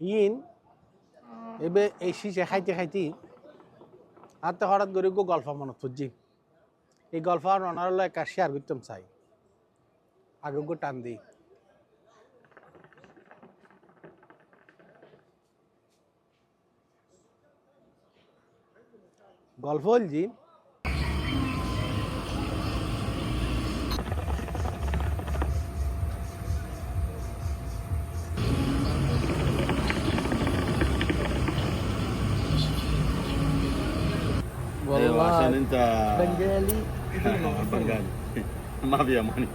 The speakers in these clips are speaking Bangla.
ইন, এবে এই শিশে খাইতে খাইতে হাতে হঠাৎ করে গো গল্প মনত পড়ছি। এই গল্প আর হলো একা শেয়ার করতাম চাই। আগে গো টান দিই। গল্প হলছি ايوه عشان انت بنجالي بنغالي ما في اماني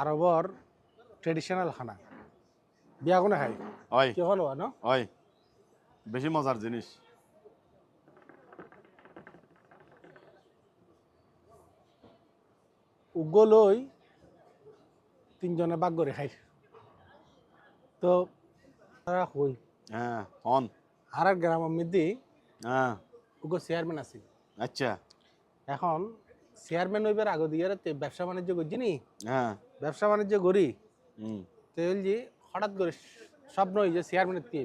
আরবর ট্রেডিশনাল খানা বিয়া কোনে খাই ওই কি হলো ন ওই বেশি মজার জিনিস উগলই তিনজনে বাগ করে খাই তো তারা হই হ্যাঁ অন আর এক গ্রামের মধ্যে হ্যাঁ। চেয়ারম্যান আছে। আচ্ছা। এখন চেয়ারম্যান হইবার আগে দিয়ে ব্যবসা বাণিজ্য করছি নি হ্যাঁ। ব্যবসা বাণিজ্য করি। তো যে হঠাৎ করে স্বপ্ন হই যে চেয়ারম্যানের কি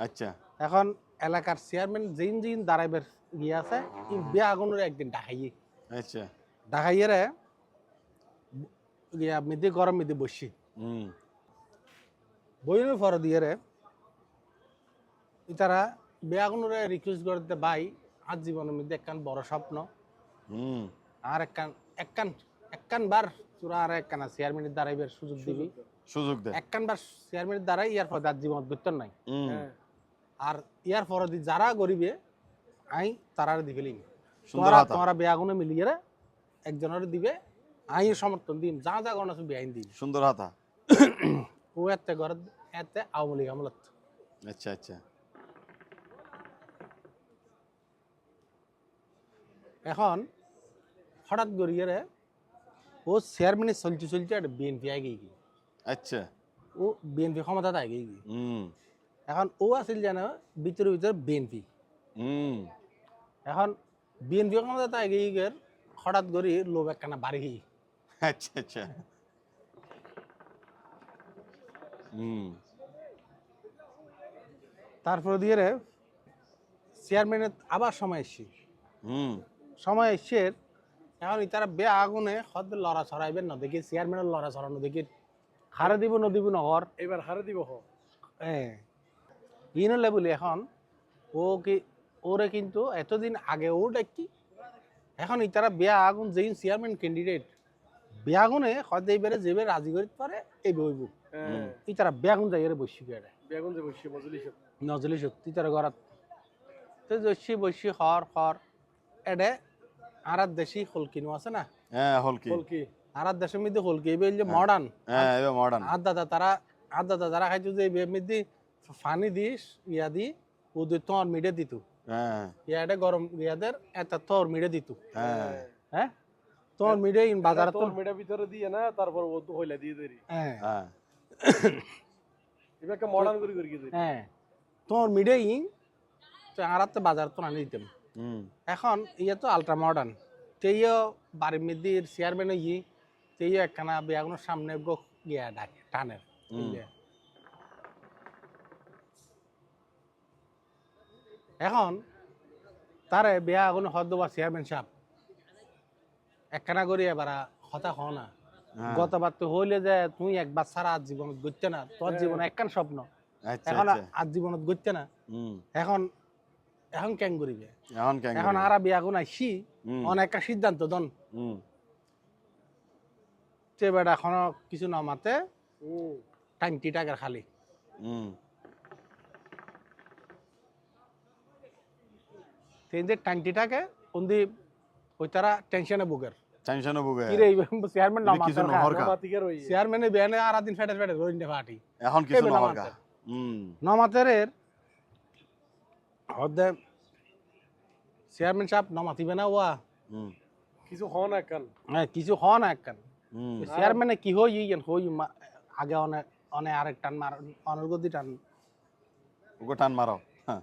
আচ্ছা। এখন এলাকার চেয়ারম্যান যেইন যেইন দাঁড়াইবার গিয়ে আছে বিয়া আগুনের একদিন ডাকাইয়ে। আচ্ছা। ডাকাইয়ে রে গিয়া মেদি গরম মেদি বসছি। হুম। বইনের ফর দিয়ে রে তারা বিয়া আগুনের রিকোয়েস্ট করতে ভাই আজ জীবনের মধ্যে একখান বড় স্বপ্ন। আর একখান একখান একখান বার তোরা আর একখান চেয়ারম্যানের দাঁড়াইবার সুযোগ দিবি। সুযোগ দে। একখান বার চেয়ারম্যানের দ্বারাই ইয়ার পর তার জীবন করতেন নাই। হুম। আর ইয়ার পর দি যারা গরিবে আই তারার দি ফেলিম সুন্দর তোমরা তোমরা বেয়াগুনে মিলিয়ে একজনের দিবে আই সমর্থন দিম যা যা গণ আছে বেআইন দিম সুন্দর হাতা। ও এতে ঘর এতে আওয়ামী লীগ আমলত। আচ্ছা আচ্ছা। এখন হঠাৎ গড়িয়ে রে ও চেয়ারম্যানে চলতে চলতে একটা বিএনপি আগে গিয়ে আচ্ছা। ও বিএনপি ক্ষমতাতে আগে গিয়ে এখন ও আছিল যেন ভিতরে ভিতরে বিএনপি এখন বিএনপি ক্ষমতাতে আগে গিয়ে হঠাৎ করে লোভ একখানা বাড়ি গিয়ে আচ্ছা আচ্ছা। তারপরে দিয়ে চেয়ারম্যানের আবার সময় এসছে। হুম সময় এসছে এখন তারা বে আগুনে হদ লড়া ছড়াইবে না দেখি চেয়ারম্যানের লড়া ছড়ানো দেখি হারে দিব ন দিব নহর এবার হারে দিব হ্যাঁ ই নলে বলি এখন ও কি ওরে কিন্তু এতদিন আগে ও ডাকি এখন ইতারা বিয়া আগুন যেই চেয়ারম্যান ক্যান্ডিডেট বিয়া আগুনে হদ এইবারে যেবে রাজি করতে পারে এই বইব ইতারা বিয়া আগুন যাই বসি গেড়ে বেগুন যে বসে মজুলি সব নজলি সত্যি তার ঘৰত তো জসি বসি হর হর এডে আর দেশি হলকিনো আছে না? হ্যাঁ হল কি বল কি আর দেশের মধ্যে হলকি যে মডার্ন হ্যাঁ এবার মডার্ন আর দাদা তারা আর দাদা তারা খাইতো যে এবার মধ্যে ফানি দিস ইয়া দি ওদের তোর মিডে দিত। হ্যাঁ। ইয়াডে গরম ইয়াদের এত তোর মিডে দিত। হ্যাঁ। হ্যাঁ? তোর মিডে ইন বাজার তো তোর মেডা ভিতরে দিয়ে না তারপর ও তো হইলা দিয়ে দেরি। হ্যাঁ। হ্যাঁ। এবার মডার্ন করে করে দিয়ে হ্যাঁ। তোর মিডে ইন তো আর তো বাজার তো আনি দিতাম। এখন ইয়ে তো আলট্রা মডার্ন তেইও বাড়ির মধ্যে চেয়ারম্যান ই তেইও একখানা বেয়াগুনোর সামনে গো গিয়া ডাকে টানের ইয়ে। এখন তারে বেয়া আগুন হদ দেওয়া চেয়ারম্যান সাহেব একখানা করি এবার হতা হ না। হ্যাঁ। গতবার তো হইলে যে তুই একবার সারা আজ জীবনত গড়তে না তোর জীবন একখান স্বপ্ন। আচ্ছা এখন আচ্ছা। আজ জীবনত গড়তে না। এখন এখন কেন করিবে এখন কেন এখন আর বিয়া আগুন আইসি অনেক সিদ্ধান্ত দন। সে বেটা এখনও কিছু নামাতে হুম। টাইমটি টাকার খালি। যে টাইমটি টাকে ওই তারা টেনশনে বুকের টেনশন বুগে কি চেয়ারম্যান এটা কিছু নামাতে নহর কা। মাতিকে চেয়ারম্যানে বেনে আর দিন ফেটে ফেটে রইন দে ফাটি এখন কিছু নমাতের হদে চেয়ারম্যান সাহেব নমাতিবে না ওয়া? কিছু হ না কান হ্যাঁ কিছু হয় না একখান হুম চেয়ারম্যানে কি হই ইয়েন হই আগে অনেক অনেক আরেক টান মার অনর্গতি টান। ওকে টান মারো হ্যাঁ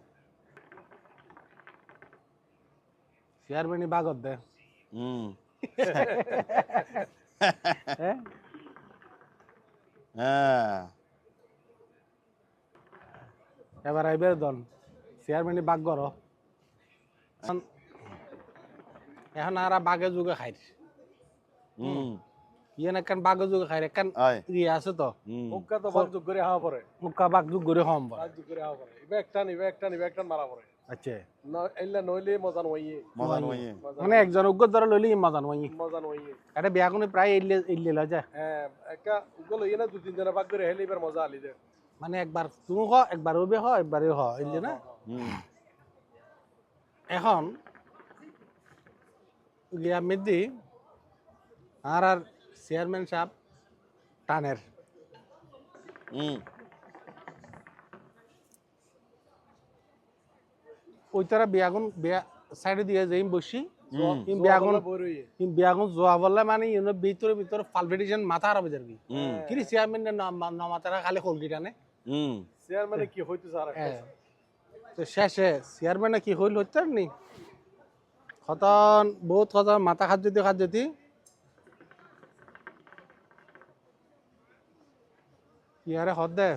চেয়ারম্যানই বাগত দে। হুম হ্যাঁ হ্যাঁ এবার আইবার দন। চেয়ারম্যানে বাঘ গর এখন- আর বাঘে যুগে খাই ইয়ে না কান বাঘে যুগে খাই কান ইয়ে আছে তো? হুম। তো বাঘ যোগ করে হাওয়া পড়ে মুখা বাঘ যুগ করে হম বড় বাঘ যোগ করে হাওয়া পড়ে ইবে একটা নিবে একটা নিবে একটা মারা পড়ে আচ্ছা। না এল্লা নইলে মজা নইয়ে। মজা নয় মানে একজন উগ্র ধরে লইলি মজা নয় মজা নইয়ে। এটা বিয়া কোনো প্রায় ইল্লে ইল্লে লয় যায়। হ্যাঁ একা উগল না দু তিন জনে বাঘ করে হেলে এবার মজা আলি দে মানে একবার তুমি হ একবার ওবে হ একবারে হ না? হুম। এখন গিয়া মেদি আর আর চেয়ারম্যান সাহেব টানের। হুম। ওই তারা বিয়াগুন বিয়া সাইডে দিয়ে যাই বসি বিয়াগুন বিয়াগুন বললে মানে ইউনো ভিতরে ভিতরে পালপিটেশন মাথা বেজার কি। চেয়ারম্যান ন খালি কলকি টানে হুম। চেয়ারম্যানে কি হইতে। তো শেষে চেয়ারম্যানে কি হইল হইতে নি খতন বহুত খতন মাথা খাত যদি খাত যদি ইয়ারে হদ দে।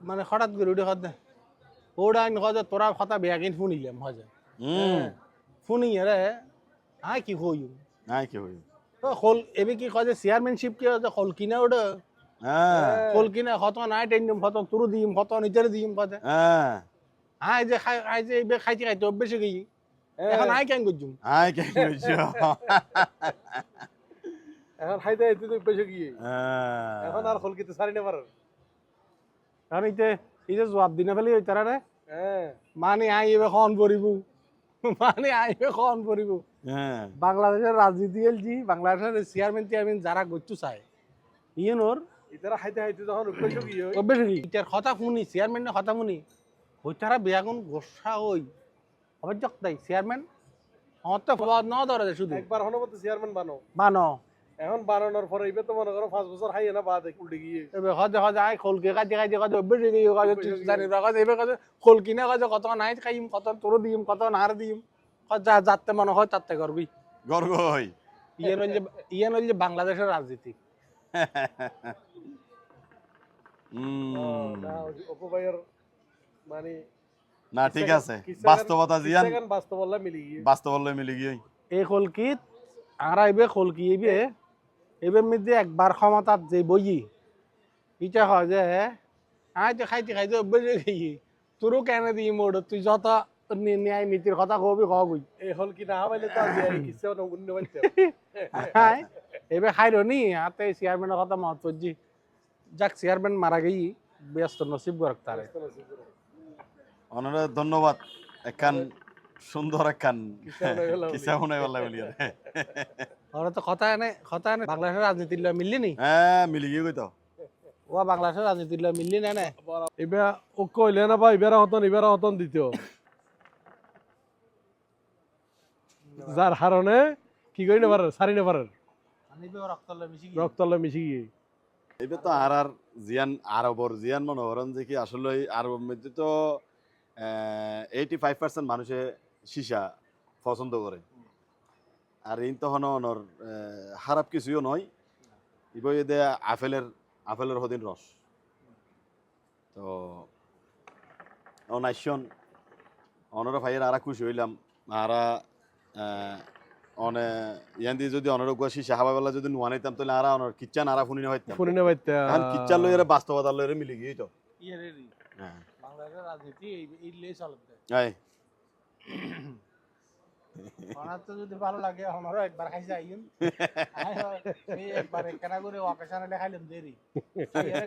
মানে হঠাৎ করে উঠে হদ দে। ওটা আইন হজে তোরা কথা বেয়া কিন শুনিলাম হজে শুনি রে আই কি হই নাই কি হই হল এবে কি কয় যে চেয়ারম্যানশিপ কি যে হল কিনা ওটা হ্যাঁ। হল কিনা হত নাই দিম হত তোর দিম হত নিজের দিম কথা হ্যাঁ। আই যে খাই আই যে এবে খাইতে খাইতে অভ্যেস গেই এখন আই কেন করছুম? আয় কে হইছো এখন হাইতে তো গিয়ে হ্যাঁ এখন আর খলকিতে সারি না পারে। কারণ ইতে এই যে জবাব দিনে ফেলি ওই তারা রে। হ্যাঁ। মানে আই এবে খন পড়িব মানে আই এবে খন পড়িব হ্যাঁ। বাংলাদেশের রাজনীতি এলজি বাংলাদেশের চেয়ারম্যান টিয়ারম্যান যারা গচ্ছু চায়। ইয়েনোর ইতারা হাইতে হাইতে যখন বেশি গিয়ে অভ্যেস গেই ইটার কথা শুনি চেয়ারম্যানের কথা শুনি ওই তারা বেয়াগুন গোসা ওই অবজক দেয় চেয়ারম্যান আমার তো ন ধরে শুধু। একবার হনো মতো চেয়ারম্যান বানো। বানো। এখন বানানোর পরে এবার তো মনে করো পাঁচ বছর হাই না বাদ উল্টে গিয়ে। এবে হজে হজে আই খোলকে কাজে কাজে কাজে অভ্যেস হয়ে গিয়ে কাজে জানি কাজে এবে কাজে খোল কিনা কাজে কত নাই খাইম কত তোর দিম কত নার দিম যা যাতে মনে হয় তাতে করবি। গর্গই ইয়ে নইলে ইয়ে নইলে বাংলাদেশের রাজনীতি। হুম। না অপু মানে না ঠিক আছে। বাস্তবতা জিয়ান। বাস্তবতা মিলি গিয়ে। বাস্তবতা মিলি গিয়ে। এই খোলকিত আর এবে খোলকি এবে এবে মধ্যে একবার ক্ষমতাত যে বই ইটা হয় যে আই তো খাইতে খাইতে অভ্যেস গিয়ে তোরও কেন দিম ওটা তুই যত নি- ন্যায় নীতির কথা কবি কবই এই হল কি না হবাইলে তো আজ এই কিসে অন্য বাড়িতে এবে খাইলো নি হাতে চেয়ারম্যানের কথা মত করছি যাক চেয়ারম্যান মারা গেই ব্যস্ত নসিব গরক তারে। অনরে ধন্যবাদ সুন্দর একখান কিসা বলি আর। ওরা তো কথা এনে কথা এনে বাংলাদেশের রাজনীতির লয় মিললি নি? হ্যাঁ মিলি গিয়ে কইতো ও বাংলাদেশের রাজনীতির লয় মিললি না নে? এবার ও কইলে না ভাই এবার হতন এবার হতন দ্বিতীয়। যার হারণে কি করি সারি রক্তলে মিশি গিয়ে। এবার তো আর আর জিয়ান আরবর জিয়ান মনে করেন যে কি আসলে আরবের মধ্যে তো এইটি ফাইভ পার্সেন্ট মানুষে সীসা পছন্দ করে। আর এই তখন অনর খারাপ কিছুও নয়। ইবই দে আপেলের আপেলের হদিন রস। তো অনাইশন অনর ভাইয়ের আরা খুশি হইলাম। আরা অনে যদি তাহলে আরা অনর বাস্তবতা মিলি গিয়ে তো। হ্যাঁ। বাংলাদেশের রাজনীতি এই- এই লেই চলবে এই। আমার তো যদি ভালো লাগে আমারও একবার খাইছে আইন একবার একখানা করে অকেশনে খাইলাম দেরি।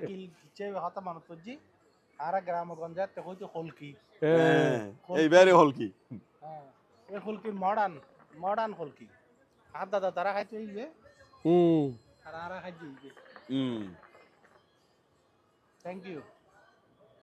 কিল কিচ্ছে হতা মানুষ করছি আর গ্রাম গঞ্জাত তো কইতো খোলকি হ্যাঁ, এইবারে হল কি হ্যাঁ এই খোলকি মডার্ন। মডার্ন কি? হাত দাদা তারা খাইতে হইবে হুম আর আরা খাইতে হইবে হুম থ্যাংক ইউ